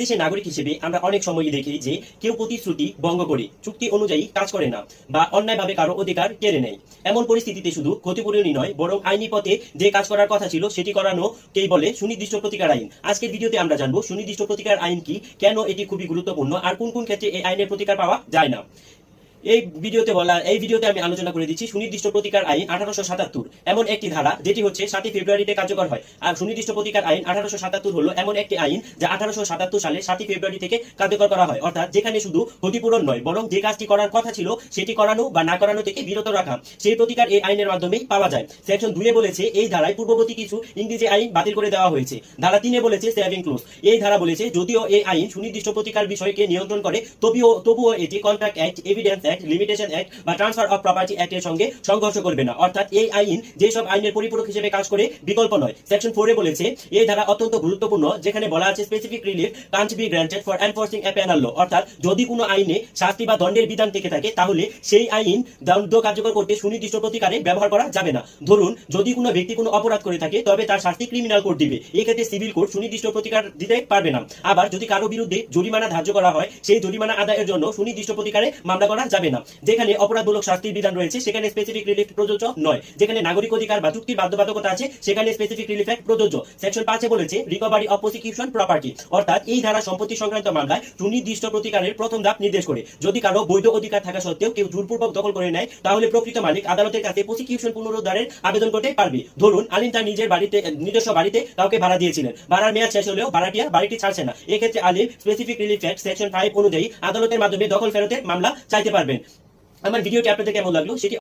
দেশের নাগরিক হিসেবে আমরা অনেক সময়ই দেখি যে কেউ প্রতিশ্রুতি ভঙ্গ করে, চুক্তি অনুযায়ী কাজ করে না বা অন্যায়ভাবে কারও অধিকার কেড়ে নেয়। এমন পরিস্থিতিতে শুধু ক্ষতিপূরণই নয়, বরং আইনি পথে যে কাজ করার কথা ছিল সেটি করানো কেই বলে সুনির্দিষ্ট প্রতিকার আইন। আজকের ভিডিওতে আমরা জানব সুনির্দিষ্ট প্রতিকার আইন কি, কেন এটি খুবই গুরুত্বপূর্ণ, আর কোন কোন ক্ষেত্রে এই আইনের প্রতিকার পাওয়া যায় না। এই ভিডিওতে বলা, এই ভিডিওতে আমি আলোচনা করে দিচ্ছি সুনির্দিষ্ট প্রতিকার আইন আঠারোশো সাতাত্তর। এমন একটি ধারা যেটি হচ্ছে সাতই ফেব্রুয়ারিতে কার্যকর হয়। আর সুনির্দিষ্ট প্রতিকার আইন আঠারোশো সাতাত্তর হলো এমন একটি আইন যা আঠারোশো সাতাত্তর সালে সাতই ফেব্রুয়ারি থেকে কার্যকর করা হয়। অর্থাৎ যেখানে শুধু ক্ষতিপূরণ নয়, বরং যে কাজটি করার কথা ছিল সেটি করানো বা না করানো থেকে বিরত রাখা, সেই প্রতিকার এই আইনের মাধ্যমেই পাওয়া যায়। সেকশন দুয়ে বলেছে এই ধারায় পূর্ববর্তী কিছু ইংরেজি আইন বাতিল করে দেওয়া হয়েছে। ধারা তিনে বলেছে সেভিং ক্লোজ এই ধারা বলেছে যদিও এই আইন সুনির্দিষ্ট প্রতিকার বিষয়কে নিয়ন্ত্রণ করে, তবুও তবুও এটি contract act evidence limitation act বা ট্রান্সফার অফ প্রপার্টি অ্যাক্টের সঙ্গে সংঘর্ষ করবে না। অর্থাৎ এই আইন যেসব আইনের পরিপূরক হিসেবে কাজ করে, বিকল্প নয়। সেকশন ফোরে বলেছে, এই ধারা অত্যন্ত গুরুত্বপূর্ণ, যেখানে বলা আছে specific relief can't be granted for enforcing a penal law অর্থাৎ যদি কোনো আইনে শাস্তি বা দণ্ডের বিধান থেকে থাকে, তাহলে সেই আইন দণ্ড কার্যকর করতে সুনির্দিষ্ট প্রতিকারে ব্যবহার করা যাবে না। ধরুন, যদি কোনো ব্যক্তি কোনো অপরাধ করে থাকে, তবে তার শাস্তি ক্রিমিনাল কোড দিবে। এক্ষেত্রে সিভিল কোড সুনির্দিষ্ট প্রতিকার দিতে পারবে না। আবার যদি কারও বিরুদ্ধে জরিমানা ধার্য করা হয়, সেই জরিমানা আদায়ের জন্য সুনির্দিষ্ট প্রতিকারে মামলা করা যাবে না। যেখানে অপরাধমূলক শাস্তির বিধান রয়েছে, সেখানে স্পেসিফিক রিলিফ প্রযোজ্য নয়। যেখানে নাগরিক অধিকার বা চুক্তির বাধ্যবাধকতা আছে, সেখানে স্পেসিফিক রিলিফ অ্যাক্ট প্রযোজ্য। সেকশন পাঁচে বলেছে রিকভারি অফ প্রসিকিউশন প্রপার্টি অর্থাৎ এই ধারা সম্পত্তি সংক্রান্ত মামলায় সুনির্দিষ্ট প্রতিকারের প্রথম ধাপ নির্দেশ করে। যদি কারও বৈধ অধিকার থাকা সত্ত্বেও কেউ জোরপূর্বক দখল করে নেয়, তাহলে প্রকৃত মালিক আদালতের কাছে প্রসিকিউশন পুনরুদ্ধারের আবেদন করতে পারবে। ধরুন, আলিম তার নিজের বাড়িতে, নিজস্ব বাড়িতে কাউকে ভাড়া দিয়েছিলেন। ভাড়ার মেয়াদ শেষ হলেও ভাড়াটিয়া বাড়িটি ছাড়ছে না। এক্ষেত্রে Alim specific relief act section five অনুযায়ী আদালতের মাধ্যমে দখল ফেরতের মামলা চাইতে পারবেন আমার ভিডিওটি আপনাদের কেমন লাগল সেটি